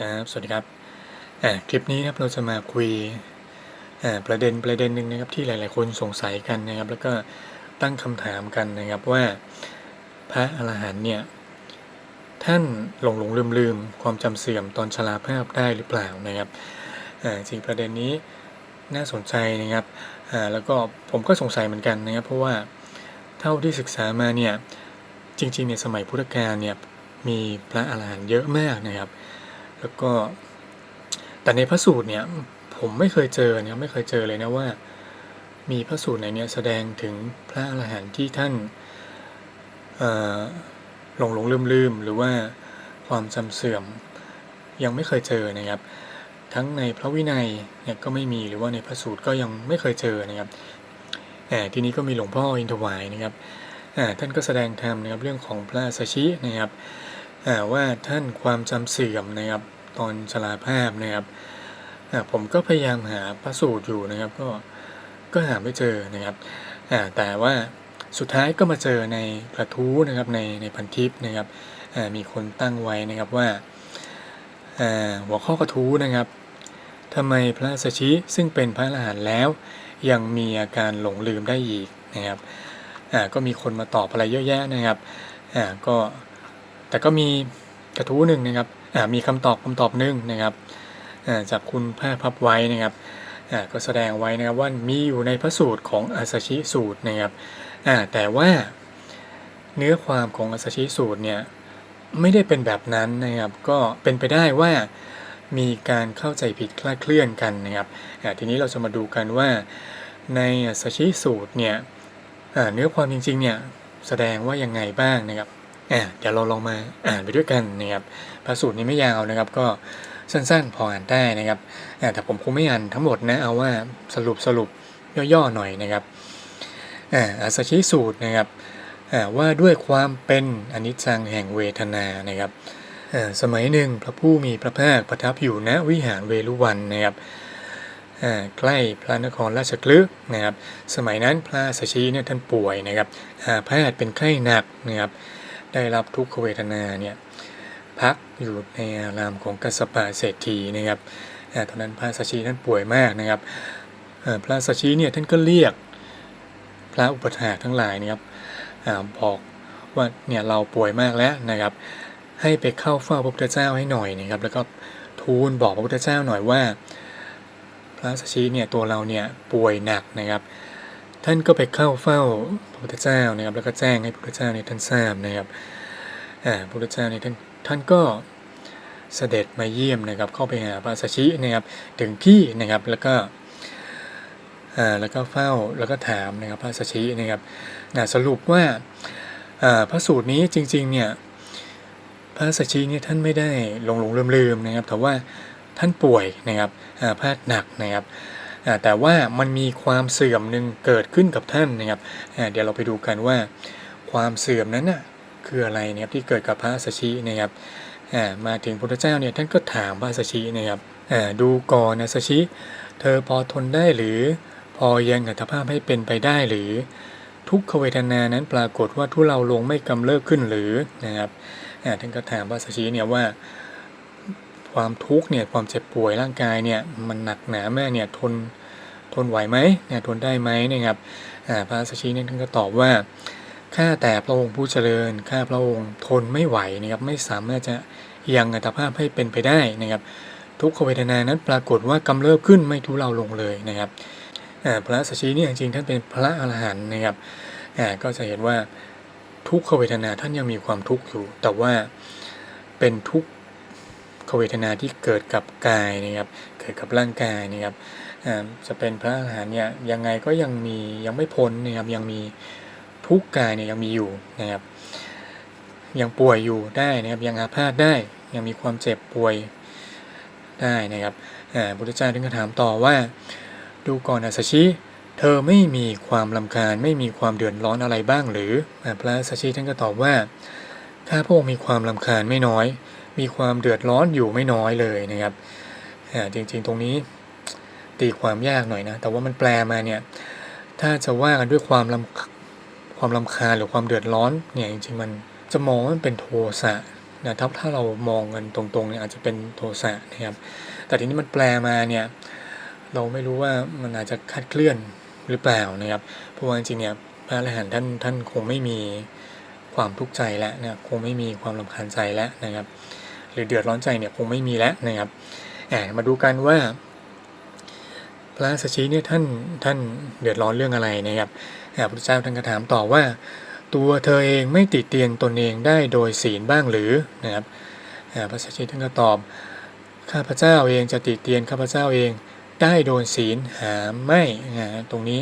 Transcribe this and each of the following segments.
ครับสวัสดีครับคลิปนี้ครับเราจะมาคุยประเด็นประเด็นหนึ่งนะครับที่หลาย ๆ คนสงสัยกันนะครับ แล้วก็ตั้งคำถามกันนะครับว่าพระอรหันต์เนี่ยท่านหลงหลงลืมลืมความจำเสื่อมตอนชราภาพได้หรือเปล่านะครับอ่าจริงประเด็นนี้น่าสนใจนะครับแล้วก็ผมก็สงสัยเหมือนกันนะครับ เพราะว่าเท่าที่ศึกษามาเนี่ยจริงๆในสมัยพุทธกาลเนี่ยมีพระอรหันต์เยอะมากนะครับ แล้วก็ แต่ในพระสูตรเนี่ย ผมไม่เคยเจอเนี่ยไม่เคยเจอเลยนะว่า มีพระสูตรไหนเนี่ยแสดงถึงพระอรหันต์ที่ท่านหลงหลงลืมลืมหรือว่าความจำเสื่อมยังไม่เคยเจอนะครับ ทั้งในพระวินัยเนี่ยก็ไม่มีหรือว่าในพระสูตรก็ยังไม่เคยเจอนะครับแต่ทีนี้ก็มีหลวงพ่ออินทวายนะครับท่านก็แสดงธรรมนะครับเรื่องของพระสัชชินะครับ อ่าว่าท่านความจำเสื่อมนะครับตอนชราภาพนะครับผมก็พยายามหาพระสูตรอยู่นะครับก็ก็หาไม่เจอนะครับแต่ว่าสุดท้ายก็มาเจอในกระทู้นะครับในในพันทิปนะครับมีคนตั้งไว้นะครับว่าหัวข้อกระทู้นะครับทำไมพระสชิซึ่งเป็นพระอรหันต์แล้ว ยังมีอาการหลงลืมได้อีกนะครับก็มีคนมาตอบอะไรเยอะแยะนะครับก็ แต่ก็มีกระทู้หนึ่งนะครับมีคำตอบคำตอบหนึ่งนะครับจากคุณภาพพับไว้นะครับก็แสดงไว้นะครับว่ามีอยู่ในพระสูตรของอาสชิสูตรนะครับแต่ว่าเนื้อความของอาสชิสูตรเนี่ยไม่ได้เป็นแบบนั้นนะครับ ก็เป็นไปได้ว่ามีการเข้าใจผิดคลาดเคลื่อนกันนะครับทีนี้เราจะมาดูกันว่าในอาสชิสูตรเนี่ยเนื้อความจริงๆเนี่ยแสดงว่ายังไงบ้างนะครับ อะเดี๋ยวเราลองมาอ่านไปด้วยกันนะครับพระสูตรนี้ไม่ยาวนะครับ ก็สั้นๆ พออ่านได้นะครับแต่ผมคงไม่อ่านทั้งหมดนะเอาว่าสรุปสรุปย่อๆหน่อยนะครับอ่าสชิสูตรนะครับว่าด้วยความเป็นอนิจจังแห่งเวทนานะครับสมัยหนึ่งพระผู้มีพระภาคประทับอยู่ณวิหารเวลุวันนะครับใกล้พระนครราชคลึนะครับ สมัยนั้นพระสชิเนี่ยท่านป่วยนะครับอาพาธเป็นไข้หนักนะครับ ได้รับทุกขเวทนาเนี่ยพักอยู่ในอารามของกัสปะเศรษฐีนะครับตอนนั้นพระสัชชีท่านป่วยมากนะครับพระสัชชีเนี่ยท่านก็เรียกพระอุปถากทั้งหลายนะครับอบอกว่าเนี่ยเราป่วยมากแล้วนะครับ ให้ไปเข้าเฝ้าพระพุทธเจ้าให้หน่อยนะครับ แล้วก็ทูลบอกพระพุทธเจ้าหน่อยว่า พระสัชชีเนี่ยตัวเราเนี่ยป่วยหนักนะครับ ท่านก็ไปเข้าเฝ้าพระพุทธเจ้านะครับ แล้วก็แจ้งให้พระพุทธเจ้าเนี่ยท่านทราบนะครับพระพุทธเจ้าเนี่ยท่านท่านก็เสด็จมาเยี่ยมนะครับ เข้าไปหาพระสัชชินะครับถึงที่นะครับแล้วก็แล้วก็เฝ้าแล้วก็ถามนะครับพระสัชชินะครับสรุปว่าพระสูตรนี้จริงๆเนี่ยพระสัชชิเนี่ยท่านไม่ได้หลงหลงลืมลืมๆนะครับแต่ว่าท่านป่วยนะครับอ่าดหนักนะครับ แต่ว่ามันมีความเสื่อมหนึ่งเกิดขึ้นกับท่านนะครับเดี๋ยวเราไปดูกันว่า ความเสื่อมนั้นนะคืออะไรนะครับที่เกิดกับพระสัชชีนะครับมาถึงพระพุทธเจ้าเนี่ยท่านก็ถามพระสัชชีนะครับดูก่อนนะสัชชีเธอพอทนได้หรือ พอยังอัตภาพให้เป็นไปได้หรือ ทุกขเวทนานั้นปรากฏว่าทุเราลงไม่กำเริบขึ้นหรือนะครับท่านก็ถามพระสัชชีเนี่ยว่า ความทุกข์เนี่ยความเจ็บป่วยร่างกายเนี่ยมันหนักหนาแมากเนี่ยทนทนไหวไหมเนี่ยทนได้ไหมนะครับพระสัชชีเนี่ยท่านก็ตอบว่าข้าแต่พระองค์ผู้เจริญข้าพระองค์ทนไม่ไหวนะครับไม่สามารถจะยังอัตภาพให้เป็นไปได้นะครับ ทุกขเวทนานั้นปรากฏว่ากำเริบขึ้นไม่ทุเลาลงเลยนะครับพระสัชชีนี่จริงๆท่านเป็นพระอรหันต์นะครับก็จะเห็นว่าทุกขเวทนาท่านยังมีความทุกข์อยู่ แต่ว่าเป็นทุกข เวทนาที่เกิดกับกายนะครับ เกิดกับร่างกายนะครับจะเป็นพระอรหันต์เนี่ยยังไงก็ยังมียังไม่พ้นนะครับยังมีทุกข์กายเนี่ยยังมีอยู่นะครับ ยังป่วยอยู่ได้นะครับยังอาพาธได้ยังมีความเจ็บป่วยได้นะครับพุทธเจ้าถึงก็ถามต่อว่า ดูก่อนอาสชิเธอไม่มีความลำคาญไม่มีความเดือดร้อนอะไรบ้างหรือพระสัชชีท่านก็ตอบว่าข้าพระองค์มีความลำคาญไม่น้อย มีความเดือดร้อนอยู่ไม่น้อยเลยนะครับอ่าจริงๆ ตรงนี้ตีความยากหน่อยนะ แต่ว่ามันแปลมาเนี่ย ถ้าจะว่ากันด้วยความลำความลำคาหรือความเดือดร้อนเนี่ยจริงๆมันจะมองว่ามันเป็นโทสะนะถ้าถ้าเรามองกันตรงๆเนี่ยอาจจะเป็นโทสะนะครับ แต่ทีนี้มันแปลมาเนี่ยเราไม่รู้ว่ามันอาจจะคาดเคลื่อนหรือเปล่านะครับ เพราะว่าจริงๆเนี่ยพระอรหันต์ท่านท่านคงไม่มีความทุกข์ใจแล้วนะครับคงไม่มีความลำคาญใจแล้วนะครับ หรือเดือดร้อนใจเนี่ยคงไม่มีแล้วนะครับมาดูกันว่า พระสัชชีเนี่ยท่านท่านเดือดร้อนเรื่องอะไรนะครับพระเจ้าท่านก็ถามต่อว่า ตัวเธอเองไม่ติดเตียนตนเองได้โดยศีลบ้างหรือนะครับพระสัชชีท่านก็ตอบข้าพเจ้าเองจะติดเตียนข้าพเจ้าเองได้โดยศีลหาไม่นะตรงนี้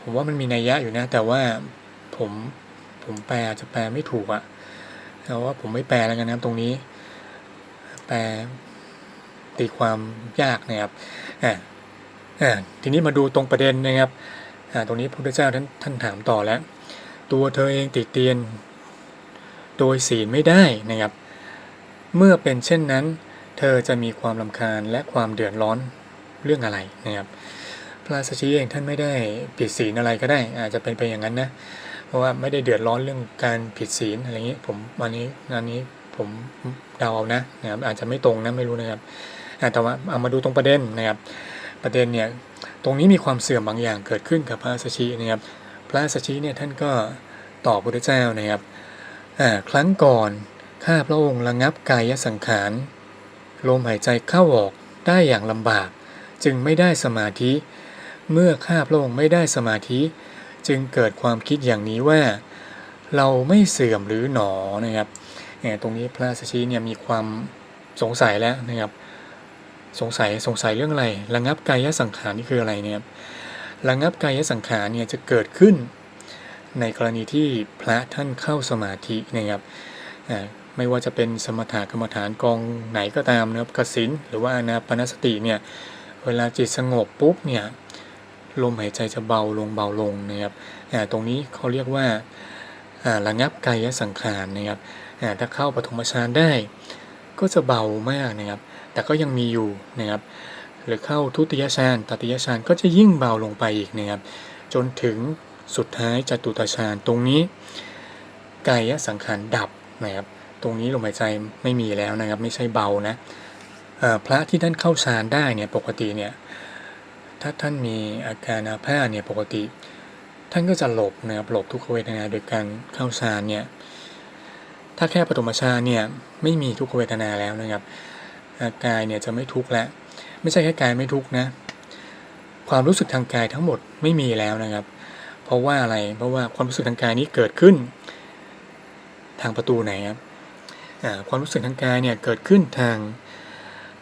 ผมว่ามันมีนัยยะอยู่นะ แต่ว่าผมผมแปลจจะแปลไม่ถูกอะ แต่ว่าผมไม่แปลแล้วกันนะครับตรงนี้ แปลตีความยากนะครับอ่าอ่าทีนี้มาดูตรงประเด็นนะครับอ่าตรงนี้พระพุทธเจ้าท่านท่านถามต่อแล้ว ตัวเธอเองติเตียน โดยศีลไม่ได้นะครับ เมื่อเป็นเช่นนั้น เธอจะมีความลำคาญและความเดือดร้อนเรื่องอะไรนะครับพระสัชชีเองท่านไม่ได้ผิดศีลอะไรก็ได้ อาจจะเป็นไปอย่างนั้นนะ ราะว่าไม่ได้เดือดร้อนเรื่องการผิดศีลอะไรอย่างนี้ผมอันนี้อันนี้ผมเดาเอานะนะครับอาจจะไม่ตรงนะไม่รู้นะครับแต่ว่าเอามาดูตรงประเด็นนะครับ ประเด็นเนี่ยตรงนี้มีความเสื่อมบางอย่างเกิดขึ้นกับพระสัชชีนะครับ พระสัชชีเนี่ยท่านก็ตอบพระเจ้านะครับครั้งก่อนข้าพระองค์ระงับกายสังขารลมหายใจเข้าออกได้อย่างลำบาก จึงไม่ได้สมาธิ เมื่อข้าพระองค์ไม่ได้สมาธิ จึงเกิดความคิดอย่างนี้ว่า เราไม่เสื่อมหรือหนอนะครับเนี่ยตรงนี้พระสัชชีเนี่ยมีความสงสัยแล้วนะครับ สงสัยสงสัยเรื่องอะไร ระงับกายสังขารนี่คืออะไรเนี่ยครับระงับกายสังขารเนี่ยจะเกิดขึ้น ในกรณีที่พระท่านเข้าสมาธินะครับไม่ว่าจะเป็นสมถกรรมฐานกองไหนก็ตามนะครับกสินหรือว่านาปนสติเนี่ยเวลาจิตสงบปุ๊บเนี่ย ลมหายใจจะเบาลงเบาลงนะครับตรงนี้เขาเรียกว่าระงับกายสังขารนะครับถ้าเข้าปฐมฌานได้ ก็จะเบามากนะครับ แต่ก็ยังมีอยู่นะครับ หรือเข้าทุติยฌานตติยฌานก็จะยิ่งเบาลงไปอีกนะครับ จนถึงสุดท้ายจตุตฌานตรงนี้กายสังขารดับนะครับ ตรงนี้ลมหายใจไม่มีแล้วนะครับ ไม่ใช่เบานะพระที่ท่านเข้าฌานได้เนี่ยปกติเนี่ย ถ้าท่านมีอาการอาภาษเนี่ยปกติ ท่านก็จะหลบนะครับหลบทุกขเวทนาโดยการเข้าฌานเนี่ยถ้าแค่ปฐมฌานเนี่ยไม่มีทุกขเวทนาแล้วนะครับากายเนี่ยจะไม่ทุกข์แล้วไม่ใช่แค่กายไม่ทุกข์นะความรู้สึกทางกายทั้งหมดไม่มีแล้วนะครับ เพราะว่าอะไรเพราะว่าความรู้สึกทางกายนี้เกิดขึ้น ทางประตูไหนครับความรู้สึกทางกายเนี่ยเกิดขึ้นทาง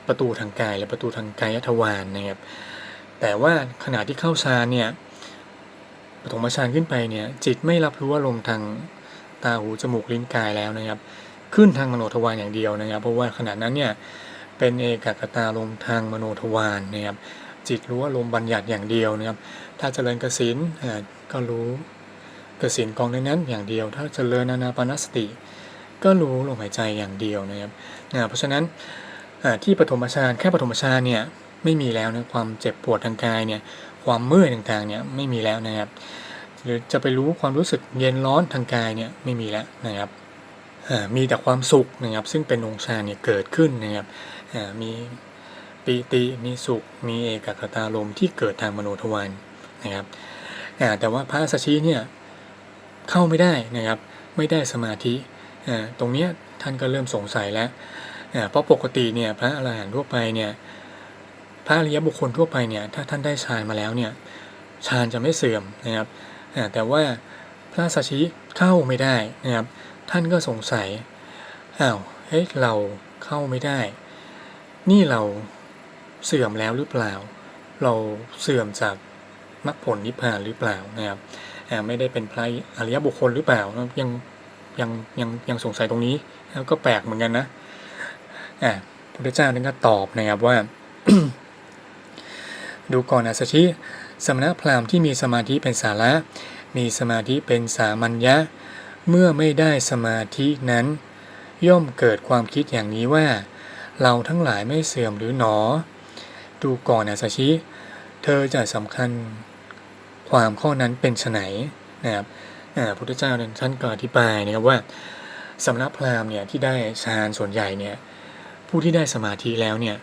ประตูทางกายและประตูทางกายทวารนะครับ แต่ว่าขณะที่เข้าฌานเนี่ยปฐมฌานขึ้นไปเนี่ยจิตไม่รับรู้อารมณ์ทางตาหูจมูกลิ้นกายแล้วนะครับ ขึ้นทางมโนทวารอย่างเดียวนะครับ เพราะว่าขณะนั้นเนี่ยเป็นเอกกตารมทางมโนทวารนะครับ จิตรู้อารมณ์บัญญัติอย่างเดียวนะครับ ถ้าเจริญกสินก็รู้กสินกองนั้นอย่างเดียว ถ้าเจริญนานาปนสติ ก็รู้ลมหายใจอย่างเดียวนะครับเพราะฉะนั้นที่ปฐมฌานแค่ปฐมฌานเนี่ย ไม่มีแล้วนะความเจ็บปวดทางกายเนี่ยความเมื่อยต่างๆเนี่ยไม่มีแล้วนะครับ หรือจะไปรู้ความรู้สึกเย็นร้อนทางกายเนี่ยไม่มีแล้วนะครับอ่ามีแต่ความสุขนะครับ ซึ่งเป็นองค์ฌานเนี่ยเกิดขึ้นนะครับอ่ามีปีติมีสุข มีเอกคตารมที่เกิดทางมโนทวารนะครับอ่าแต่ว่าพระสัชชีเนี่ยเข้าไม่ได้นะครับ ไม่ได้สมาธิอ่าตรงเนี้ยท่านก็เริ่มสงสัยแล้วอ่าเพราะปกติเนี่ยพระอรหันต์ทั่วไปเนี่ย พระอริยบุคคลทั่วไปเนี่ยถ้าท่านได้ฌานมาแล้วเนี่ยฌานจะไม่เสื่อมนะครับแต่ว่าพระสัชชีเข้าไม่ได้นะครับ ท่านก็สงสัยอ้าวเฮ้ยเราเข้าไม่ได้ นี่เราเสื่อมแล้วหรือเปล่า เราเสื่อมจากมรรคผลนิพพานหรือเปล่านะครับอ่าไม่ได้เป็นพระอริยบุคคลหรือเปล่ายังยังยังยังสงสัยตรงนี้แล้วก็แปลกเหมือนกันนะอ่าพระพุทธเจ้าท่านก็ตอบนะครับว่า ดูก่อนอาสชิสมณพราหมณ์ที่มีสมาธิเป็นสาระ มีสมาธิเป็นสามัญญะ เมื่อไม่ได้สมาธินั้น ย่อมเกิดความคิดอย่างนี้ว่า เราทั้งหลายไม่เสื่อมหรือหนอ ดูก่อนอาสชิเธอจะสำคัญความข้อนั้นเป็นไฉนนะครับอ่าพุทธเจ้าท่านก็อธิบายนะครับว่าสำนักพราหมณ์เนี่ยที่ได้ฌานส่วนใหญ่เนี่ยผู้ที่ได้สมาธิแล้วเนี่ย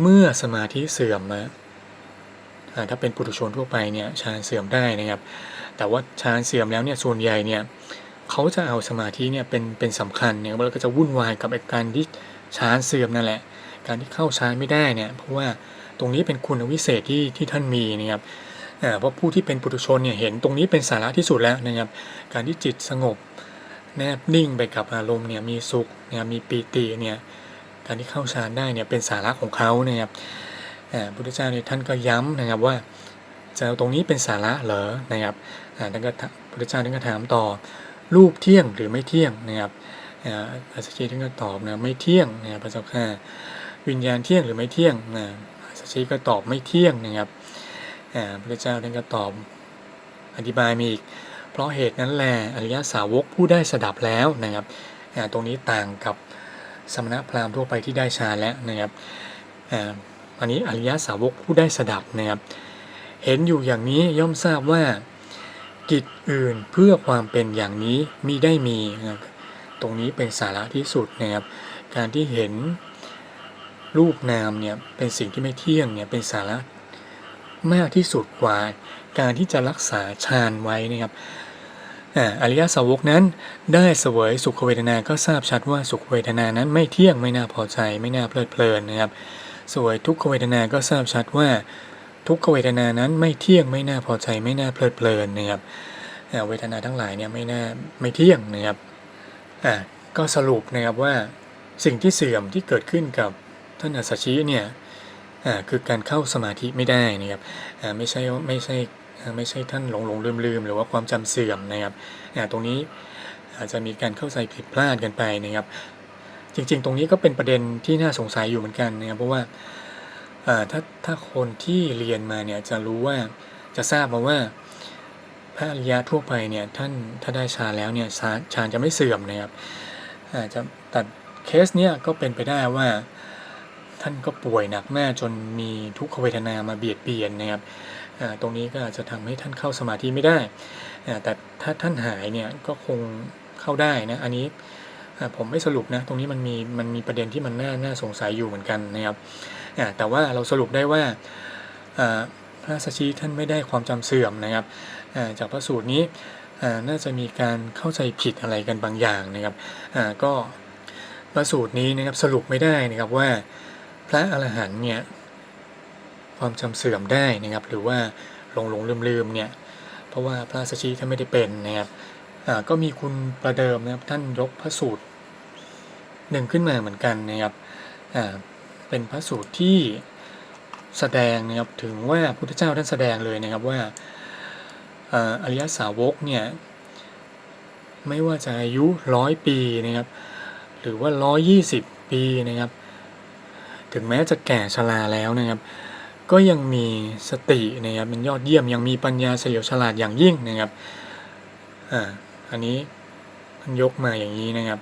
เมื่อสมาธิเสื่อมมาอ่าถ้าเป็นปุถุชนทั่วไปเนี่ยฌานเสื่อมได้นะครับ แต่ว่าฌานเสื่อมแล้วเนี่ยส่วนใหญ่เนี่ยเขาจะเอาสมาธิเนี่ยเป็นเป็นสำคัญเนี่ยแล้วก็จะวุ่นวายกับอ้การที่ฌานเสื่อมนั่นแหละ การที่เข้าฌานไม่ได้เนี่ยเพราะว่าตรงนี้เป็นคุณวิเศษที่ที่ท่านมีนะครับเพราะผู้ที่เป็นปุถุชนเนี่ยเห็นตรงนี้เป็นสาระที่สุดแล้วนะครับ การที่จิตสงบแนบนิ่งไปกับอารมณ์เนี่ยมีสุขเนี่ยมีปีติเนี่ย การที่เข้าฌานได้เนี่ยเป็นสาระของเขานะครับพุทธเจ้าเนี่ยท่านก็ย้ำนะครับว่าจะเอาตรงนี้เป็นสาระเหรอนะครับอ่าท่านก็พุทธเจ้าท่านก็ถามต่อรูปเที่ยงหรือไม่เที่ยงนะครับอาสชีท่านก็ตอบนะไม่เที่ยงนะครับพระเจ้าค่ะวิญญาณเที่ยงหรือไม่เที่ยงนะอาสชีก็ตอบไม่เที่ยงนะครับพุทธเจ้าท่านก็ตอบอธิบายมีอีก เพราะเหตุนั้นแหละอริยสาวกผู้ได้สดับแล้วนะครับตรงนี้ต่างกับ สมณพราหมณ์ทั่วไปที่ได้ฌานแล้วนะครับอันนี้อริยสาวกผู้ได้สดับนะครับ เห็นอยู่อย่างนี้ย่อมทราบว่ากิจอื่นเพื่อความเป็นอย่างนี้มีได้มีนะครับตรงนี้เป็นสาระที่สุดนะครับ การที่เห็นรูปนามเนี่ยเป็นสิ่งที่ไม่เที่ยงเนี่ยเป็นสาระมากที่สุดกว่า การที่จะรักษาฌานไว้นะครับ อาอริยสาวกนั้น ได้เสวยสุขเวทนา ก็ทราบชัดว่าสุขเวทนานั้นไม่เที่ยงไม่น่าพอใจไม่น่าเพลิดเพลินนะครับสวยทุกขเวทนา ก็ทราบชัดว่า ทุกขเวทนานั้นไม่เที่ยงไม่น่าพอใจไม่น่าเพลิดเพลินนะครับเวทนาทั้งหลายเนี่ยไม่น่าไม่เที่ยงนะครับอ่าก็สรุปนะครับว่าสิ่งที่เสื่อมที่เกิดขึ้นกับท่านอัสชิเนี่ยอ่าคือการเข้าสมาธิไม่ได้นะครับอ่าไม่ใช่ไม่ใช่ ไม่ใช่ท่านหลงหลงลืมลืมหรือว่าความจำเสื่อมนะครับตรงนี้อาจจะมีการเข้าใจผิดพลาดกันไปนะครับ จริงๆ ตรงนี้ก็เป็นประเด็นที่น่าสงสัยอยู่เหมือนกันนะครับเพราะว่าถ้าถ้าคนที่เรียนมาเนี่ยจะรู้ว่าจะทราบมาว่าพระอริยะทั่วไปเนี่ยท่านถ้าได้ฌานแล้วเนี่ยฌานฌาจะไม่เสื่อมนะครับอาจจะแต่เคสเนี่ยก็เป็นไปได้ว่าท่านก็ป่วยหนักมากจนมีทุกขเวทนามาเบียดเบียนนะครับ ตรงนี้ก็อาจจะทำให้ท่านเข้าสมาธิไม่ได้ แต่ถ้าท่านหายเนี่ยก็คงเข้าได้นะ อันนี้ผมไม่สรุปนะ ตรงนี้มันมีมันมีประเด็นที่มันน่าน่าสงสัยอยู่เหมือนกันนะครับ แต่ว่าเราสรุปได้ว่าพระสัชชีท่านไม่ได้ความจำเสื่อมนะครับ จากพระสูตรนี้น่าจะมีการเข้าใจผิดอะไรกันบางอย่างนะครับ ก็พระสูตรนี้นะครับสรุปไม่ได้นะครับว่าพระอรหันต์เนี่ย ความจำเสื่อมได้นะครับ หรือว่าหลงหลงลืมลืมเนี่ย เพราะว่าพระสัชชีท่านไม่ได้เป็นนะครับก็มีคุณประเดิมนะครับท่านยกพระสูตรหนึ่งขึ้นมาเหมือนกันนะครับเป็นพระสูตรที่แสดงนะครับถึงว่าพุทธเจ้าท่านแสดงเลยนะครับว่าเอ่ออริยสาวกเนี่ยไม่ว่าจะอายุร้อยปีนะครับ หรือว่าร้อยยี่สิบปีนะครับ ถึงแม้จะแก่ชราแล้วนะครับ ก็ยังมีสตินะครับเป็นยอดเยี่ยมยังมีปัญญาเฉลียวฉลาดอย่างยิ่งนะครับอ่าอันนี้ท่านยกมาอย่างนี้นะครับ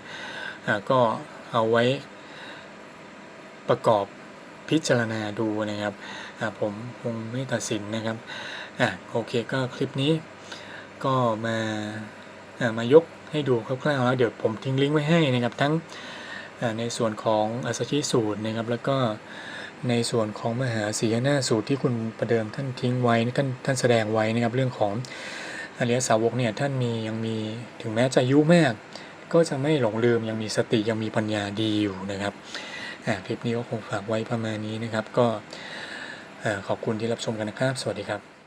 อ่าก็เอาไว้ประกอบพิจารณาดูนะครับอ่าผมคงไม่ตัดสินนะครับอะโอเคก็คลิปนี้ก็มาอ่ามายกให้ดูคร่าวๆแล้วเดี๋ยวผมทิ้งลิงก์ไว้ให้นะครับทั้งอ่าในส่วนของอัสสชิสูตรนะครับแล้วก็ ในส่วนของมหาสีหน้าสูตรที่คุณประเดิมท่านทิ้งไว้ท่านท่านแสดงไว้นะครับเรื่องของอริยสาวกเนี่ยท่านมียังมีถึงแม้จะอายุมาก ก็จะไม่หลงลืมยังมีสติยังมีปัญญาดีอยู่นะครับคลิปนี้ก็คงฝากไว้ประมาณนี้นะครับ ก็ขอบคุณที่รับชมกันนะครับ สวัสดีครับ